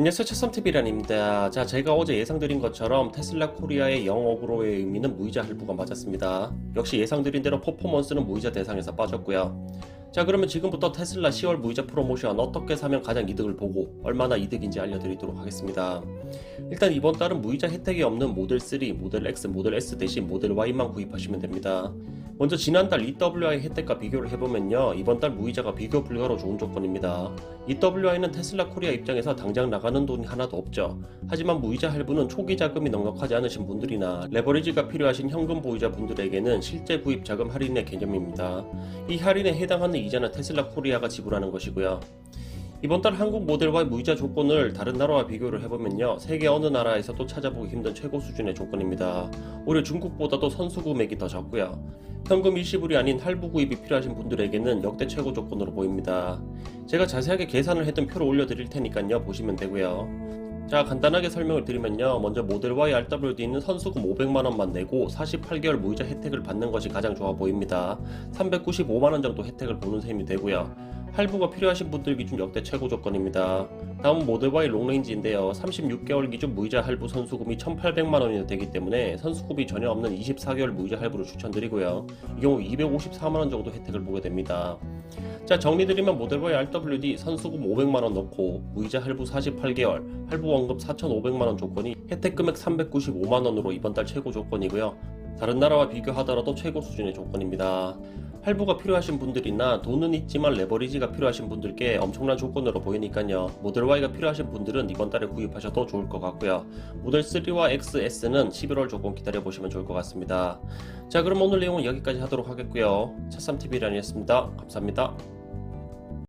안녕하세요 차삼TV란입니다. 자 제가 어제 예상드린 것처럼 테슬라 코리아의 영어그로의 의미는 무이자 할부가 맞았습니다. 역시 예상드린 대로 퍼포먼스는 무이자 대상에서 빠졌고요. 자 그러면 지금부터 테슬라 10월 무이자 프로모션 어떻게 사면 가장 이득을 보고 얼마나 이득인지 알려드리도록 하겠습니다. 일단 이번 달은 무이자 혜택이 없는 모델 3, 모델 X, 모델 S 대신 모델 Y만 구입하시면 됩니다. 먼저 지난달 EWI 혜택과 비교를 해보면요 이번 달 무이자가 비교 불가로 좋은 조건입니다. EWI는 테슬라 코리아 입장에서 당장 나가는 돈이 하나도 없죠. 하지만 무이자 할부는 초기 자금이 넉넉하지 않으신 분들이나 레버리지가 필요하신 현금 보유자 분들에게는 실제 구입 자금 할인의 개념입니다. 이 할인에 해당하는 이자는 테슬라 코리아가 지불하는 것이고요. 이번 달 한국 모델과의 무이자 조건을 다른 나라와 비교를 해보면요. 세계 어느 나라에서도 찾아보기 힘든 최고 수준의 조건입니다. 오히려 중국보다도 선수 금액이 더 적고요. 현금 일시불이 아닌 할부 구입이 필요하신 분들에게는 역대 최고 조건으로 보입니다. 제가 자세하게 계산을 했던 표를 올려드릴 테니까요. 보시면 되고요. 자 간단하게 설명을 드리면요 먼저 모델 Y RWD는 선수금 500만원만 내고 48개월 무이자 혜택을 받는 것이 가장 좋아 보입니다 395만원 정도 혜택을 보는 셈이 되고요 할부가 필요하신 분들 기준 역대 최고 조건입니다. 다음은 모델 Y 롱레인지인데요. 36개월 기준 무이자 할부 선수금이 1800만원이나 되기 때문에 선수금이 전혀 없는 24개월 무이자 할부를 추천드리고요. 이 경우 254만원 정도 혜택을 보게 됩니다. 자 정리드리면 모델 Y RWD 선수금 500만원 넣고 무이자 할부 48개월 할부 원금 4,500만원 조건이 혜택 금액 395만원으로 이번 달 최고 조건이고요. 다른 나라와 비교하더라도 최고 수준의 조건입니다 할부가 필요하신 분들이나 돈은 있지만 레버리지가 필요하신 분들께 엄청난 조건으로 보이니까요. 모델 Y가 필요하신 분들은 이번 달에 구입하셔도 좋을 것 같고요. 모델 3와 XS는 11월 조건 기다려 보시면 좋을 것 같습니다. 자 그럼 오늘 내용은 여기까지 하도록 하겠고요. 차삼TV란이었습니다. 감사합니다